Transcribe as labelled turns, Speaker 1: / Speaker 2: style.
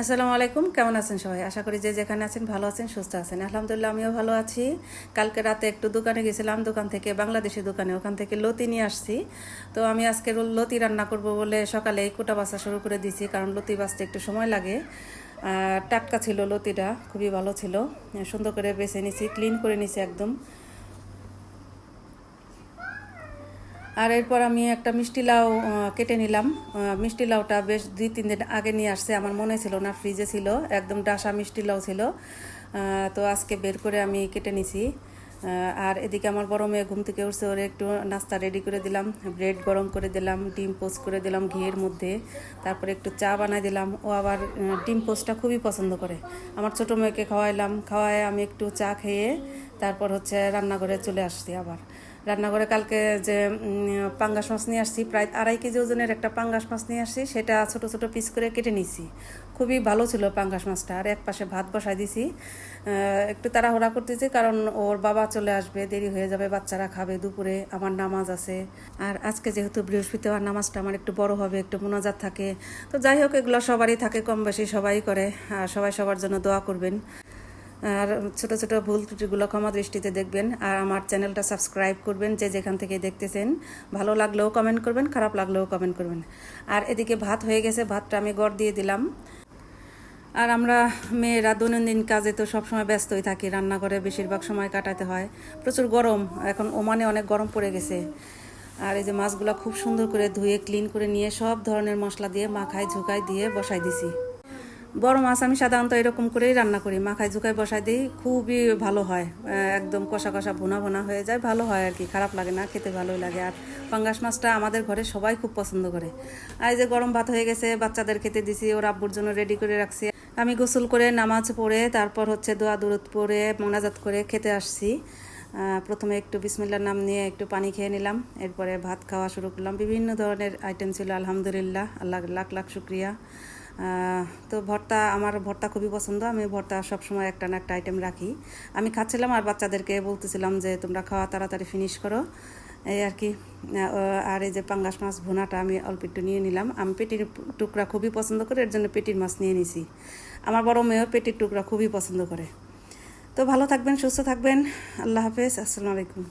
Speaker 1: আসসালামু আলাইকুম, কেমন আছেন সবাই? আশা করি যে যেখানে আছেন ভালো আছেন, সুস্থ আছেন। আলহামদুলিল্লাহ, আমিও ভালো আছি। কালকে রাতে একটু দোকানে গেছিলাম, দোকান থেকে বাংলাদেশি দোকানে, ওখান থেকে লতি নিয়ে আসছি। তো আমি আজকে লতি রান্না করব বলে সকালে কোটা বাসা শুরু করে দিয়েছি, কারণ লতি বাছতে একটু সময় লাগে। টাটকা ছিল লতিটা, খুবই ভালো ছিল। সুন্দর করে বেছে নিছি ক্লিন করে নিছি একদম। আর এরপর আমি একটা মিষ্টি লাউ কেটে নিলাম। মিষ্টি লাউটা বেশ দুই, তিন দিন আগে নিয়ে আসছে। আমার মনে ছিল না, ফ্রিজে ছিল, একদম ডাসা মিষ্টি লাউ ছিল। তো আজকে বের করে আমি কেটে নিছি। আর এদিকে আমার বড় মেয়ে ঘুম থেকে উঠছে, ওরে একটু নাস্তা রেডি করে দিলাম। ব্রেড গরম করে দিলাম, ডিম পোস্ট করে দিলাম ঘিয়ের মধ্যে। তারপরে একটু চা বানাই দিলাম। ও আবার ডিম পোস্টটা খুবই পছন্দ করে। আমার ছোটো মেয়েকে খাওয়াইলাম। খাওয়ায় আমি একটু চা খেয়ে তারপর হচ্ছে রান্নাঘরে চলে আসছি আবার। রান্নাঘরে কালকে যে পাঙ্গাস মাছ নিয়ে আসছি, প্রায় আড়াই কেজি ওজনের একটা পাঙ্গাস মাছ নিয়ে আসছি, সেটা ছোট ছোট পিস করে কেটে নিছি। খুবই ভালো ছিল পাঙ্গাস মাছটা, আর এক পাশে ভাত বসাই দিছি। একটু তাড়াহুড়া করতেছি, কারণ ওর বাবা চলে আসবে, দেরি হয়ে যাবে, বাচ্চারা খাবে দুপুরে, আমার নামাজ আছে। আর আজকে যেহেতু বৃহস্পতিবার, নামাজটা আমার একটু বড় হবে, একটু মোনাজাত থাকে। তো যাই হোক, এগুলো সবারই থাকে কম বেশি সবাই করে, আর সবাই সবার জন্য দোয়া করবেন। আর ছোট ছোট ভুল ত্রুটিগুলো ক্ষমা দৃষ্টিতে দেখবেন আর আমার চ্যানেলটা সাবস্ক্রাইব করবেন যে যেখান থেকে দেখতেছেন। ভালো লাগলেও কমেন্ট করবেন, খারাপ লাগলেও কমেন্ট করবেন। আর এদিকে ভাত হয়ে গেছে, ভাতটা আমি গড় দিয়ে দিলাম। আর আমরা মেয়েরা দৈনন্দিন কাজে তো সবসময় ব্যস্তই থাকি, রান্নাঘরে বেশিরভাগ সময় কাটাতে হয়। প্রচুর গরম, এখন ওমানে অনেক গরম পড়ে গেছে। আর এই যে মাছগুলো খুব সুন্দর করে ধুয়ে ক্লিন করে নিয়ে সব ধরনের মশলা দিয়ে মাখায়, ঝুঁকায় দিয়ে বসাই দিছি। বড় মাছ আমি সাধারণত এরকম করেই রান্না করি। মাখায় ঝুঁকায় বসাই দিই, খুবই ভালো হয়। একদম কষা কষা ভুনা ভুনা হয়ে যায়, ভালো হয় আর কি। খারাপ লাগে না, খেতে ভালোই লাগে। আর পাঙ্গাস মাছটা আমাদের ঘরে সবাই খুব পছন্দ করে। আর যে গরম ভাত হয়ে গেছে, বাচ্চাদের খেতে দিছি, ওর আব্বুর জন্য রেডি করে রাখছি। আমি গোসল করে নামাজ পড়ে, তারপর হচ্ছে দোয়া দূরত পড়ে, মোনাজাত করে খেতে আসছি। প্রথমে একটু বিসমিল্লার নাম নিয়ে একটু পানি খেয়ে নিলাম। এরপরে ভাত খাওয়া শুরু করলাম। বিভিন্ন ধরনের আইটেম ছিল, আলহামদুলিল্লাহ আল্লাহ লাখ লাখ শুক্রিয়া। তো ভর্তা, আমার ভর্তা খুবই পছন্দ। আমি ভর্তা সবসময় একটা না একটা আইটেম রাখি। আমি খাচ্ছিলাম আর বাচ্চাদেরকে বলতেছিলাম যে, তোমরা খাওয়া তাড়াতাড়ি ফিনিশ করো। এই আর কি। আর এই যে পাঙ্গাস মাছ ভুনাটা আমি অল্প একটু নিয়ে নিলাম। আমি পেটির টুকরা খুবই পছন্দ করি, এর জন্য পেটির মাছ নিয়ে নিছি। আমার বড় মেয়েও পেটির টুকরা খুবই পছন্দ করে। তো ভালো থাকবেন, সুস্থ থাকবেন। আল্লাহ হাফেজ, আসসালামু আলাইকুম।